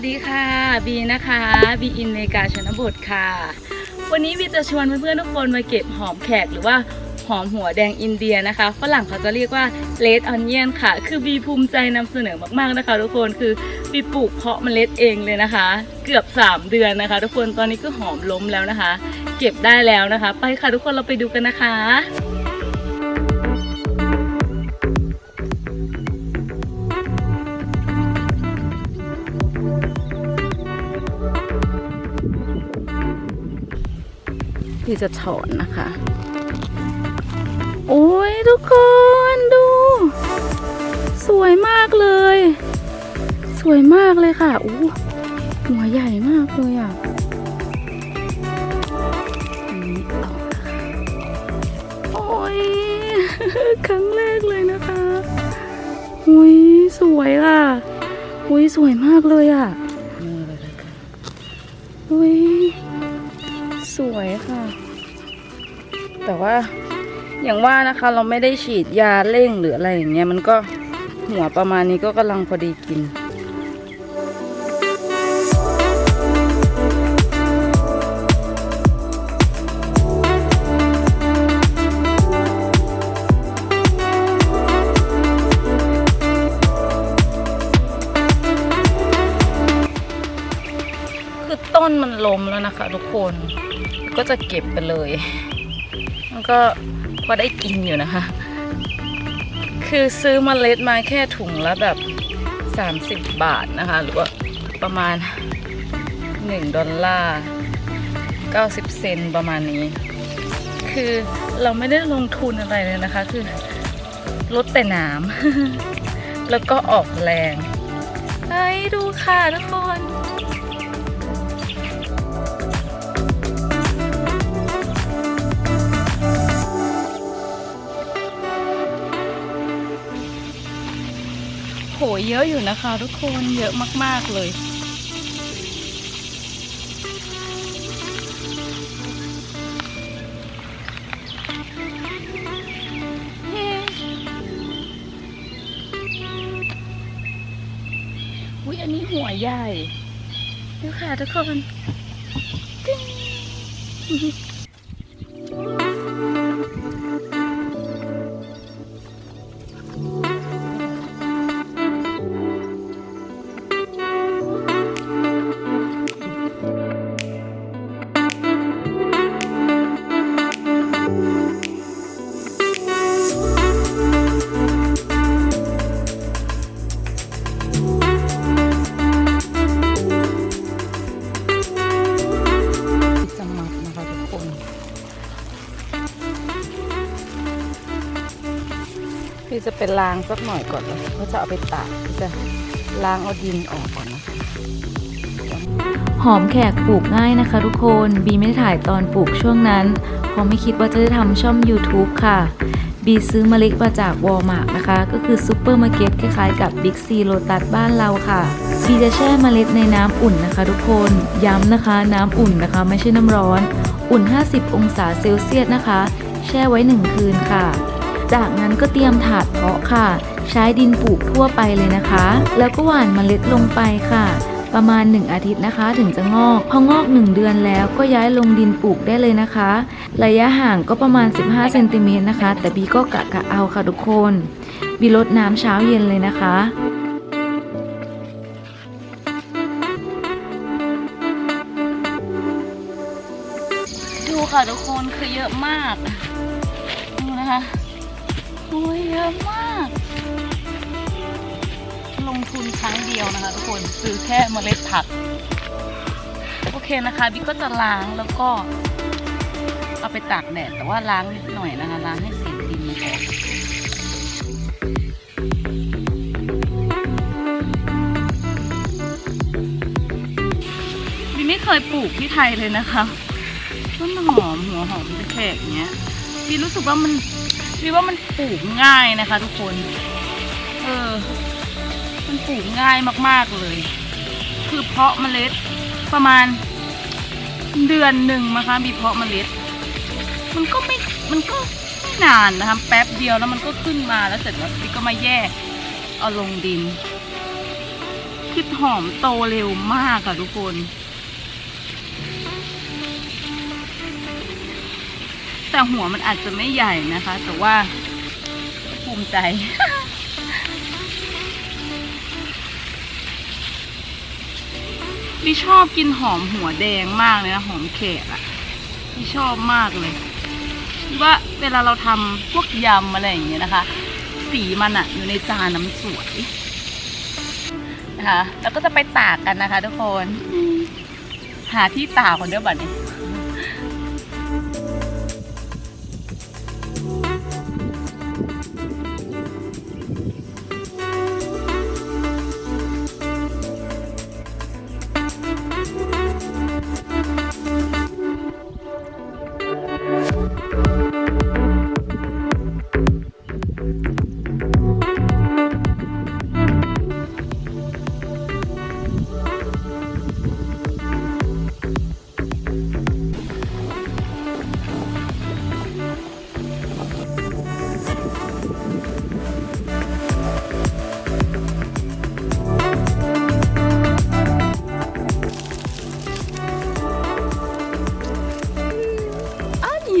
วัสดีค่ะบีนะคะบีอินเมกาชนบทค่ะ วันนี้บีจะชวนเพื่อนๆทุกคนมาเก็บหอมแขกหรือว่าหอมหัวแดงอินเดียนะคะฝรั่งเขาจะเรียกว่าเลดออนเนียนค่ะ คือบีภูมิใจนำเสนอมากๆนะคะ ทุกคนคือบีปลูกเพาะเมล็ดเองเลยนะคะ เกือบ 3 เดือนนะคะ ทุกคนตอนนี้ก็หอมล้มแล้วนะคะ เก็บได้แล้วนะคะ ไปค่ะทุกคนเราไปดูกันนะคะ ที่จะถอนนะคะ โอ้ยทุกคนดู สวยมากเลย สวยมากเลยค่ะอู้หัวใหญ่มากเลยอะอันนี้ต่อนะคะโอ้ยครั้งแรกเลยนะคะอุ้ยสวยอะอุ้ยสวยมากเลยอะมือเลยนะคะอุ้ยสวยค่ะ แต่ว่าอย่างว่านะคะเราไม่ได้ฉีดยาเร่งหรืออะไรอย่างเงี้ยมันก็หัวประมาณนี้ก็กำลังพอดีกินคือต้นมันล้มแล้วนะคะทุกคนก็จะเก็บไปเลย มันก็พอได้กินอยู่นะคะ คือซื้อมเมล็ดมาแค่ถุงละแบบ 30 บาทนะคะ หรือว่าประมาณ 1 ดอลลาร์ 90 เซนประมาณนี้ คือเราไม่ได้ลงทุนอะไรเลยนะคะ คือลดแต่น้ำ แล้วก็ออกแรงเฮ้ดูค่ะทุกคน โหเยอะอยู่นะคะ ทุกคนเยอะมาก ๆ เลยเฮ้อุ้ยอันนี้หัวใหญ่ดูค่ะทุกคนางสักหน่อยก่อนเลยก็จะเอาไปตากพี่จะล้างเอาดินออกก่อนนะคะหอมแขกปลูกง่ายนะคะทุกคน บีไม่ได้ถ่ายตอนปลูกช่วงนั้น เพราะไม่คิดว่าจะได้ทำช่อง YouTube ค่ะ บีซื้อเมล็ดมาจากวอลมาร์ทนะคะ ก็คือซูเปอร์มาร์เก็ตคล้ายๆกับบิ๊กซีโ t ตัสบ้านเราค่ะ บีจะแช่เมล็ดในน้ำอุ่นนะคะทุกคน ย้ำนะคะน้ำอุ่นนะคะ ไม่ใช่น้ำร้อน อุ่น 50 องศาเซลเซียสนะคะ แช่ไว้ 1 คืนค่ะ จากนั้นก็เตรียมถาดเพาะค่ะ ใช้ดินปลูกทั่วไปเลยนะคะ แล้วก็หว่านเมล็ดลงไปค่ะ ประมาณ 1 อาทิตย์นะคะ ถึงจะงอก พองอก 1 เดือนแล้วก็ย้ายลงดินปลูกได้เลยนะคะ ระยะห่างก็ประมาณ 15เซนติเมตรนะคะ แต่บีก็กะกะเอาค่ะทุกคนบีลดน้ำเช้าเย็นเลยนะคะ อะมาก ลงทุนครั้งเดียวนะคะทุกคนซื้อแค่เมล็ดผัก โอเคนะคะบิ๊กก็จะล้างแล้วก็ เอาไปตากแดดแต่ว่าล้างนิดหน่อยนะคะล้างให้เศษดินมันออกบิ๊กไม่เคยปลูกที่ไทยเลยนะคะต้นหอมหัวหอมจะแขกเนี้ยพี่รู้สึกว่ามัน พี่ว่ามันปลูกง่ายนะคะ ทุกคน เออ มันปลูกง่ายมากๆเลย คือเพาะเมล็ดประมาณเดือนหนึ่งนะคะ มีเพาะเมล็ด มันก็ไม่ มันก็ไม่นานนะคะ แป๊บเดียวแล้วมันก็ขึ้นมาแล้วเสร็จแล้วพี่ก็มาแยก เอาลงดินคือหอมโตเร็วมากค่ะทุกคน แต่หัวมันอาจจะไม่ใหญ่นะคะ แต่ว่าภูมิใจ พี่ชอบกินหอมหัวแดงมากเลยนะหอมแขกอะพี่ชอบมากเลยว่าเวลาเราทำพวกยำอะไรอย่างเงี้ยนะคะ สีมันอะอยู่ในจานน้ำสวยนะคะแล้วก็จะไปตากกันนะคะทุกคน หาที่ตากคนเดียวบัดนี้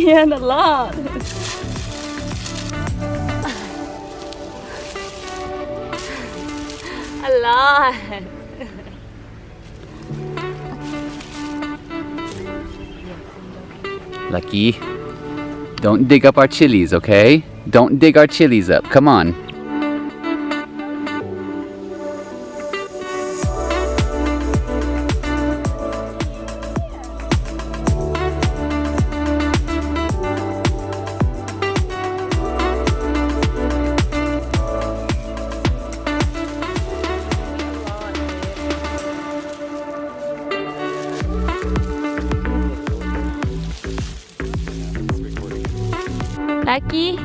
Onion a lot. a lot. Lucky. Don't dig up our chilies, okay? Don't dig our chilies up. Come on. Lucky?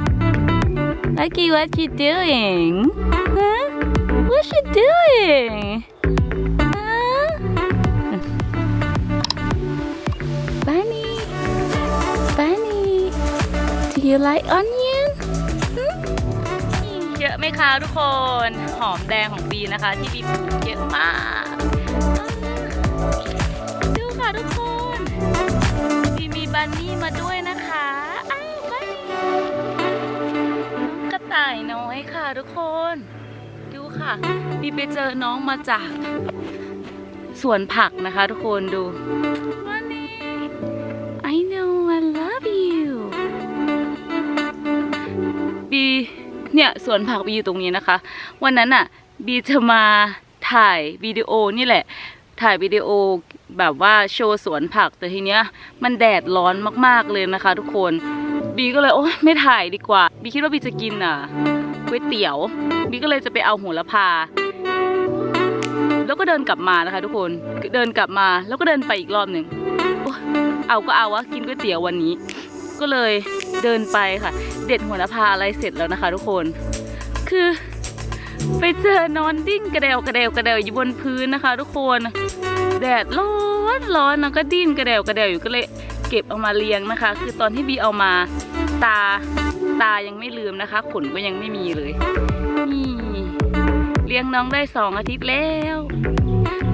Lucky, what you doing? Huh? What you doing? Huh? Bunny? Bunny? Do you like onion? เยอะไหมคะทุกคน หอมแดงของบีนะคะ ที่บีปลูกเยอะมากดูค่ะทุกคนบีมีบันนี่มาด้วย ทุกคน ดูค่ะบีไปเจอน้องมาจากสวนผักนะคะทุกคนดูบันนี่ I know I love you บีเนี่ยสวนผักบีอยู่ตรงนี้นะคะ วันนั้นอะบีจะมาถ่ายวิดีโอนี่แหละ ถ่ายวิดีโอแบบว่าโชว์สวนผักแต่ทีเนี้ย มันแดดร้อนมากๆเลยนะคะ ทุกคนบีก็เลยโอ๊ยไม่ถ่ายดีกว่าบีคิดว่าบีจะกินอะ ก๋วยเตี๋ยวบีก็เลยจะไปเอาโหระพา แล้วก็เดินกลับมานะคะ ทุกคนเดินกลับมาแล้วก็เดินไปอีกรอบหนึ่งอเอาก็เอาวะกินก๋วยเตี๋ยววันนี้ ก็เลยเดินไปค่ะ เด็ดโหระพาอะไรเสร็จแล้วนะคะ ทุกคน คือไปเจอนอนดิ้นกระเดวกระเดวกระเดวอยู่บนพื้นนะคะ ทุกคนแดดร้อนร้อนนะก็ดิ้นกระเดวกระเดวอยู่ก็เลยเก็บเอามาเลี้ยงนะคะ คือตอนที่บีเอามาตา ตายังไม่ลืมนะคะ ขนก็ยังไม่มีเลย นี่เลี้ยงน้องได้สองอาทิตย์แล้ว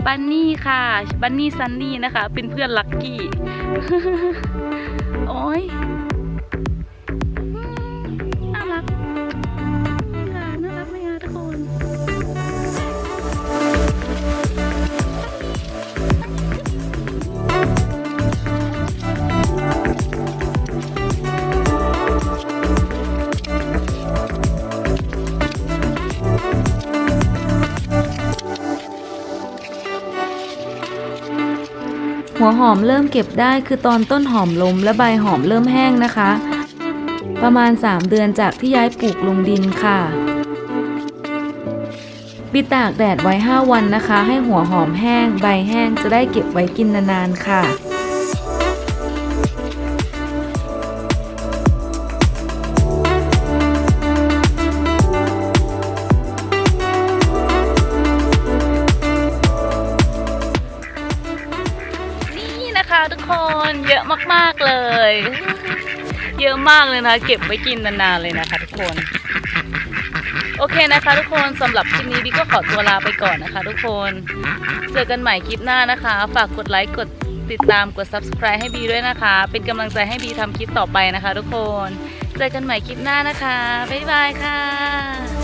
บันนี่ค่ะ บันนี่ซันนี่นะคะ เป็นเพื่อนลักกี้ โอ้ย วหอมเริ่มเก็บได้คือตอนต้นหอมล้มและใบหอมเริ่มแห้งนะคะ ประมาณ 3 เดือนจากที่ย้ายปลูกลงดินค่ะปิดตากแดดไว้ 5 วันนะคะ ให้หัวหอมแห้ง ใบแห้งจะได้เก็บไว้กินนานๆค่ะ เยเยอะมากเลยนะ เก็บไว้กินนานๆเลยนะคะทุกคน โอเคนะคะทุกคนสำหรับคลิปนี้บีก็ขอตัวลาไปก่อนนะคะทุกคน เจอกันใหม่คลิปหน้านะคะ ฝากกดไลค์กดติดตามกด subscribe ให้บีด้วยนะคะ เป็นกำลังใจให้บีทำคลิปต่อไปนะคะทุกคน เจอกันใหม่คลิปหน้านะคะ บ๊ายบายค่ะ